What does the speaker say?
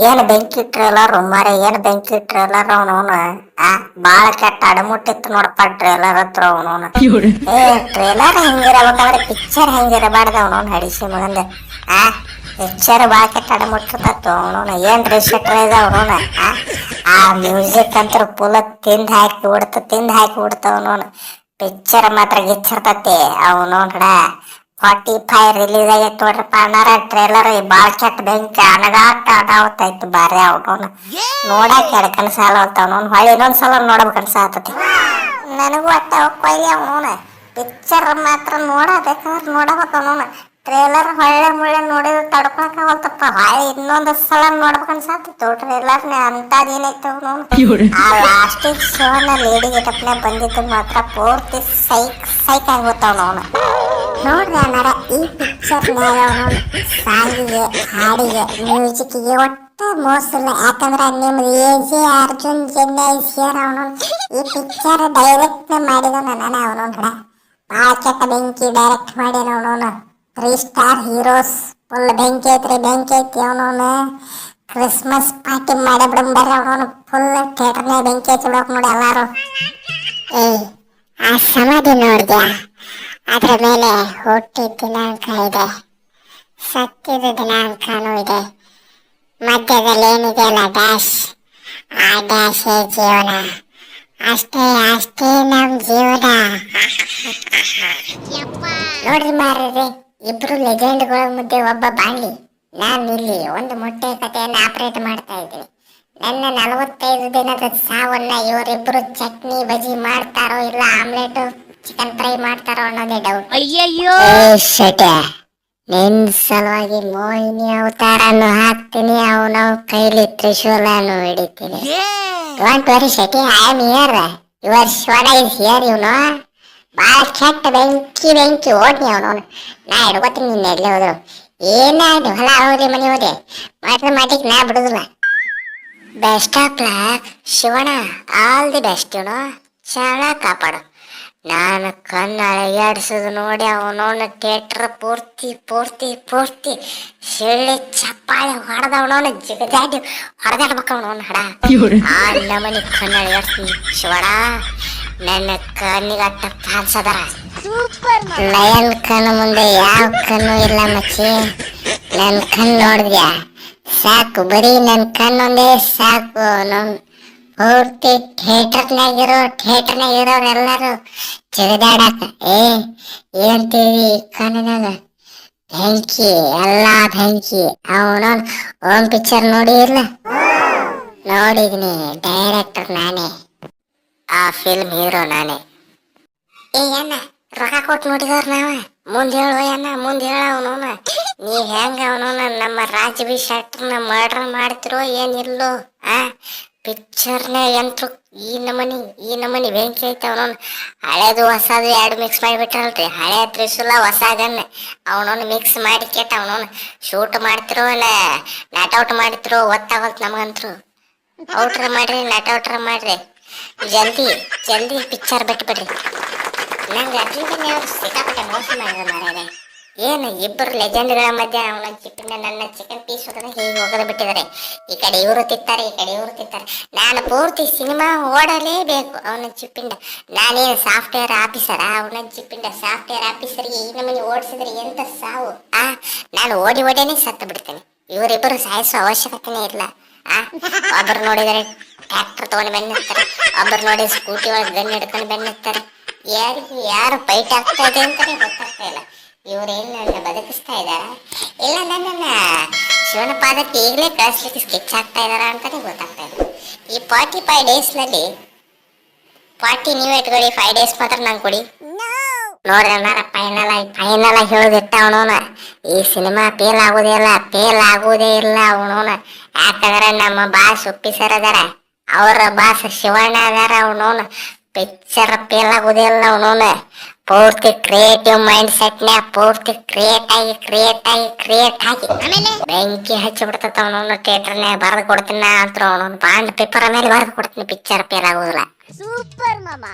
ಏನ್ ಬೆಂಕಿ ಟ್ರೇಲರ್ ಮಾರೇ ಏನ್ ಬೆಂಕಿ ಟ್ರೇಲರ್ ಅವನವನ ಆ, ಬಾಳ ಕೆಟ್ಟ ಅಡಮುಟ್ಟಿತ್ತು ನೋಡಪ್ಪ ಟ್ರೇಲರ್ ಹತ್ರ ಅವನವನ ಏ ಟ್ರೇಲರ್ ಹೆಂಗಿರಬೇಕಂದ್ರೆ ಪಿಕ್ಚರ್ ಹೆಂಗಿರಬಾರ್ದು ಅವನವನ್ ಹಡಿಸಿ ಮಗಂದ ಆ ಪಿಕ್ಚರ್ ಬಾಳ ಕೆಟ್ಟ ಅಡಮುಟ್ಟಿರ್ತಾತು ಅವನವನ ಏನ್ ರಿಷಟ್ರ ಇದೆ ಅವನವನ ಆ ಮ್ಯೂಸಿಕ್ ಅಂತ ಪುಲ ತಿಂದ್ ಹಾಕಿ ಬಿಡ್ತ ತಿಂದ್ ಹಾಕಿ ಬಿಡ್ತ ಅವನವನ ಪಿಕ್ಚರ್ ಮಾತ್ರ ಗಿಚ್ಚಿರ್ತತಿ ಅವನವನ್ ಕಡ. ಫಾರ್ಟಿ ಫೈವ್ ರಿಲೀಸ್ ಆಗೈತೆ ನೋಡ್ರಪ್ಪ. ಅಣ್ಣಾರ ಟ್ರೇಲರ್ ಭಾಳ ಕೆಟ್ಟ ಬೆಂಕಿ ಅಣಗಾಟ ಅನಾವತ್ತೈತು ಬಾರಿ ಅವ್ನ ನೋಡಕ್ ಎರಡು ಕನಸಾಲ ಅವನವನು ಹೊಳ್ಳಿ ಇನ್ನೊಂದ್ಸಲ ನೋಡ್ಬೇಕು ಅನ್ಸಾತತಿ ನನಗೂ ಅಟ್ಟ ಕೊಯ್ಲಿ ಅವನು ಪಿಕ್ಚರ್ ಮಾತ್ರ ನೋಡಬೇಕಂದ್ರೆ ನೋಡಬೇಕು ಅವನು ಟ್ರೇಲರ್ ಹೊಳ್ಳೆ ಮುಳ್ಳೆ ನೋಡಿದ್ರೆ ತಡ್ಕೊಳಕ ಹೋಗ್ತಪ್ಪ ಹೊಳ್ಳಿ ಇನ್ನೊಂದು ಸಲ ನೋಡ್ಬೇಕು ಅನ್ಸಾತಿತ್ತು ಟ್ರೇಲರ್ ಅಂತದೇನೈತೆ ಅವನು ಆ ಲಾಸ್ಟಿಗೆ ಶಿವನ ಲೇಡಿ ಗೆಟಪ್ನ ಬಂದಿದ್ದು ಮಾತ್ರ ಪೂರ್ತಿ ಸೈಕ್ ಸೈಕ್ ಆಗ್ಬಿಡ್ತಾವ ಅವನು ನೋಡ್ರಿ ಅನ್ನಾರ ಈ ಪಿಕ್ಚರ್ನ್ಯಾಗ ಅವನು ಸಾಂಗಿಗೆ ಹಾಡಿಗೆ ಮ್ಯೂಸಿಕ್ಗೆ ಒಟ್ಟ ಮೋಸಿಲ್ಲ. ಯಾಕಂದ್ರೆ ನಿಮ್ದು ಎ ಜೆ ಅರ್ಜುನ್ ಚೆನ್ನೈ ಸೇರ್ ಅವನು ಈ ಪಿಕ್ಚರ್ ಡೈರೆಕ್ಟ್ ಮಾಡಿದವನ ನಾನು ಅವನು ಕಡೆ. ಭಾಳ ಕೆಟ್ಟ ಬೆಂಕಿ ಡೈರೆಕ್ಟ್ ಮಾಡ್ಯಾನ ಅವನವನು ತ್ರೀ ಸ್ಟಾರ್ ಹೀರೋಸ್ ಫುಲ್ ಬೆಂಕಿ ಐತ್ರಿ, ಬೆಂಕಿ ಐತಿ ಅವನವನು ಕ್ರಿಸ್ಮಸ್ ಪಾರ್ಟಿ ಮಾಡಿ ಬಿಡಂಬರ್ರಿ ಅವನವನು ಫುಲ್ ಥಿಯೇಟರ್ನಾಗ ಬೆಂಕಿ ಹಚ್ಚಿ ಬಿಡೋಕ್ ನೋಡಿ ಎಲ್ಲಾರು. ಏಯ್, ಆ ಸಮಾಧಿ ನೋಡ್ದ್ಯಾ? ಅದ್ರ ಮೇಲೆ ಹುಟ್ಟಿದ ದಿನಾಂಕ ಇದೆ. ಸತ್ಯದ ದಿನಾಂಕನೂ ಇದೆ. ಮಧ್ಯದಲ್ಲಿ ಏನಿದೆಯಲ್ಲ ಡ್ಯಾಶ್. ಆ ಡ್ಯಾಶೇ ಜೀವನ? ಅಷ್ಟೇ ಅಷ್ಟೇ ನಮ್ ಜೀವನ. ನೋಡ್ರಿ ಮಾರ್ರಿ ಇಬ್ರು ಲೆಜೆಂಡ್ಗಳ ಮುದ್ದೆ ಒಬ್ಬ ಬಾಣಿ. ನಾನು ಇಲ್ಲಿ ಒಂದು ಮೊಟ್ಟೆ ಕಥೆಯನ್ನು ಆಪರೇಟ್ ಮಾಡ್ತಾ ಇದ್ದೀನಿ. ನನ್ನ ನಲವತ್ತೈದು ದಿನದ ಸಾವನ್ನ ಇವರಿಬ್ರು ಚಟ್ನಿ ಬಜಿ ಮಾಡ್ತಾರೋ ಇಲ್ಲ ಆಮ್ಲೆಟ್? ಚಿಕನ್ ಫ್ರೈ ಮಾಡ್ತಾರೋ ಅನ್ನೋದೇ ಡೌಟ್ ಅಯ್ಯಯ್ಯೋ! ಶಟೆ ನಿನ್ ಸಲುವಾಗಿ ಮೋಹಿನಿ ಅವತಾರನು ಹಾಕ್ತೀನಿ ಅವನ ಕೈಲಿ ತ್ರಿಶೂಲನು ಹಿಡಿತೀನಿ. Don't worry Shetty I am here your shadow is here ಇವನು ಭಾಳ ಕೆಟ್ಟ ಬೆಂಕಿ ಬೆಂಕಿ ಓಡ್ನಿ ಅವನು ನಾ ಹಿಡ್ಕೋತೀನಿ ನಿನ್ನ ಎಲ್ಲಿ ಹೋದ್ರು. ಏನಾಯ್ತು ಹೊಲ ಹೋದ್ರಿ ಮನೆ ಹೋದ್ರಿ ಮಾತ್ರ ಮಾಡಿಕ್ ನಾ ಬಿಡುದಿಲ್ಲ. Best of luck Shivanna. All the best ಇವನು ಚೆನ್ನಾಗಿ ಕಾಪಾಡು. ನಾನು ಕಣ್ಣು ಅಳಗ್ಯಾಡ್ಸೋದು ನೋಡಿ ಅವನವನ ಥಿಯೇಟ್ರ್ ಪೂರ್ತಿ ಪೂರ್ತಿ ಪೂರ್ತಿ ಶಿಳ್ಳಿ ಚಪ್ಪಾಳೆ ಹೊಡೆದವನವನ ಜಿಗದಾಡಿ ಹೊಡೆದಾಡ್ಬೇಕು ಅವನವನ ಹಡ ಆ ನಮನಿ ಕಣ್ಣು ಅಳಗ್ಯಾಡ್ಸ್ತೀನಿ ಶಿವಣ ನನ್ನ ಕಣ್ಣಿಗಟ್ಟ ಪಾಲ್ಸದರ ಸೂಪರ್ ಲಯನ್ ಕಣ್ಣು ಮುಂದೆ ಯಾವ ಕಣ್ಣು ಇಲ್ಲ ಮಚ್ಚಿ ನನ್ನ ಕಣ್ಣು ನೋಡಿದ್ಯಾ ಸಾಕು ಬರೀ ನನ್ನ ಕಣ್ಣೊಂದೇ ಸಾಕು ನಮ್ ಪೂರ್ತಿ ಥಿಯೇಟರ್ನಾಗಿರೋ ಥಿಯೇಟರ್ನಾಗ ಎಲ್ಲರೂ ಜಿಗದಾಡಕ, ಏ ಏನಂತೀವಿ ಕಣ್ಣಿನಾಗ? ಬೆಂಕಿ ಎಲ್ಲ ಬೆಂಕಿ ಅವನ ಓಮ್ ಪಿಕ್ಚರ್ ನೋಡಿ ಇಲ್ಲ? ನೋಡಿದ್ನಿ ಡೈರೆಕ್ಟರ್ ನಾನೇ. ಆ ಫಿಲ್ಮ್ ಹೀರೋ ನಾನೇ. ಏ ರೊಕ್ಕ ಕೊಟ್ಟು ನೋಡಿದವ್ರ ನಾವ? ಮುಂದೆ ಹೇಳು ಅಣ್ಣ, ಮುಂದೆ ಹೇಳ ಅವನು ನೀ ಹೆಂಗ ಅವನು ನಮ್ಮ ರಾಜವಿ ಬಿ ಶೆಟ್ರನ್ನ ಮರ್ಡರ್ ಮಾಡ್ತಿರೋ, ಏನಿಲ್ಲೋ, ಆ? ಪಿಕ್ಚರ್ನ ಅಂತೂ ಈ ನಮನಿ ಈ ನಮನಿ ಬೆಂಕಿ ಐತೆ ಅವನವನು ಹಳೇದು ಹೊಸದು ಎರಡು ಮಿಕ್ಸ್ ಮಾಡಿಬಿಟ್ರಲ್ರಿ ಹಳೆ ತ್ರಿಶೂಲ ಹೊಸ ಗನ್ ಅವನವ್ನು ಮಿಕ್ಸ್ ಮಾಡಿ ಕೆಟ್ಟ ಅವನೊಂದು ಶೂಟ್ ಮಾಡ್ತಿರೋ ಇಲ್ಲ ನಾಟ್ ಔಟ್ ಮಾಡ್ತಿರೋ ಗೊತ್ತಾಗಲ್ತು ನಮಗಂತ್ರು. ಔಟ್ರ ಮಾಡ್ರಿ ನಾಟ್ ಔಟ್ರ ಮಾಡ್ರಿ. ಜಲ್ದಿ ಜಲ್ದಿ ಪಿಕ್ಚರ್ ಬಿಟ್ಬಿಡ್ರಿ. ನಂಗೆ ಅವ್ರು ಸಿಕ್ಕಾಪಟ್ಟೆ ಮೋಸ ಮಾಡಿದ್ರು ಮಾರಾಯ ಏನು, ಇಬ್ಬರು ಲೆಜೆಂಡ್ಗಳ ಮಧ್ಯೆ ಅವನ ಚಿಪ್ಪಿನ ನನ್ನ ಚಿಕನ್ ಪೀಸ್ ಹೋಗದ ಹೀಗೆ ಹೋಗದ ಬಿಟ್ಟಿದ್ದಾರೆ ಈ ಕಡೆ ಇವರು ತಿತ್ತಾರೆ ಈ ಕಡೆ ಇವರು ತಿತ್ತಾರೆ ನಾನು ಪೂರ್ತಿ ಸಿನಿಮಾ ಓಡಲೇಬೇಕು ಅವನ ಚಿಪ್ಪಿಂದ ನಾನೇನು ಸಾಫ್ಟ್ವೇರ್ ಆಫೀಸರ ಅವನ ಚಿಪ್ಪಿಂದ ಸಾಫ್ಟ್ವೇರ್ ಆಫೀಸರ್ಗೆ ಈ ನಮ್ಮನೆ ಓಡಿಸಿದ್ರೆ ಎಂತ ಸಾವು? ಆ, ನಾನು ಓಡಿ ಓಡೇನೆ ಸತ್ತು ಬಿಡ್ತೇನೆ. ಇವರಿಬ್ಬರು ಸಾಯಿಸುವ ಅವಶ್ಯಕತೆನೇ ಇಲ್ಲ. ಆ ಒಬ್ಬರು ನೋಡಿದರೆ ಟ್ರ್ಯಾಕ್ಟರ್ ತಗೊಂಡು ಬೆನ್ನಿರ್ತಾರೆ ಒಬ್ಬರು ನೋಡಿದ್ರೆ ಸ್ಕೂಟಿ ಒಳಗೆ ಗನ್ ಹಿಡ್ಕೊಂಡು ಬೆನ್ನಿರ್ತಾರೆ ಯಾರಿಗೂ ಯಾರು ಫೈಟ್ ಆಗ್ತಾ ಇದೆ ಅಂತಾನೆ ಗೊತ್ತಾಗ್ತಾ ಇಲ್ಲ. ಇವರೇನು ನನ್ನ ಬದುಕಿಸ್ತಾ ಇದ್ದಾರ ಇಲ್ಲ ನನ್ನನ್ನ ಶಿವನ ಪಾದಕ್ಕೆ ಈಗಲೇ ಕಳಿಸ್ಲಿಕ್ಕೆ ಸ್ಕೆಚ್ ಆಗ್ತಾ ಇದಾರ ಅಂತಾನೆ ಗೊತ್ತಾಗ್ತಾ ಇದೆ ಈ ಫಾರ್ಟಿ ಫೈವ್ ಡೇಸ್ನಲ್ಲಿ ಫಾರ್ಟಿ ನೀವು ಇಟ್ಕೊಳ್ಳಿ ಫೈವ್ ಡೇಸ್ ಮಾತ್ರ ನಂಗೆ ಕೊಡಿ. ನೋಡ್ರಿ ಅಣ್ಣಾರ ಫೈನಲ್ ಆಗಿ ಫೈನಲ್ ಆಗಿ ಹೇಳೋದಿಟ್ಟ ಅವನೋನ ಈ ಸಿನಿಮಾ ಫೇಲ್ ಆಗೋದೇ ಇಲ್ಲ ಫೇಲ್ ಆಗೋದೇ ಇಲ್ಲ ಅವನೋನ ಯಾಕಂದ್ರೆ ನಮ್ಮ ಬಾಸ್ ಉಪ್ಪಿ ಸರ್ ಅದಾರ ಅವ್ರ ಬಾಸ್ ಶಿವಣ್ಣ ಅದಾರ ಅವನೋನ ಪಿಕ್ಚರ್ ಫೇಲ್ ಆಗೋದೇ ಇಲ್ಲ ಅವನವನ. ಪೂರ್ತಿ ಕ್ರಿಯೇಟಿವ್ ಮೈಂಡ್ ಸೆಟ್ ನ್ಯಾಗ ಪೂರ್ತಿ ಕ್ರಿಯೇಟ್ ಆಗಿ ಕ್ರಿಯೇಟ್ ಆಗಿ ಕ್ರಿಯೇಟ್ ಆಗಿ. ಆಮೇಲೆ ಬೆಂಕಿ ಹಚ್ಚಿ ಬಿಡ್ತತ ಅವನವನು ಥಿಯೇಟರ್ನ್ಯಾಗ ಬರೆದು ಕೊಡ್ತೀನಿ ನಾ ಅಂತ ಅವನವನು ಬಾಂಡ್ ಪೇಪರ್ ಮೇಲೆ ಬರೆದು ಕೊಡ್ತೀನಿ ಪಿಕ್ಚರ್ ಫೇಲ್ ಆಗೋದಿಲ್ಲ. ಸೂಪರ್ ಮಾಮ.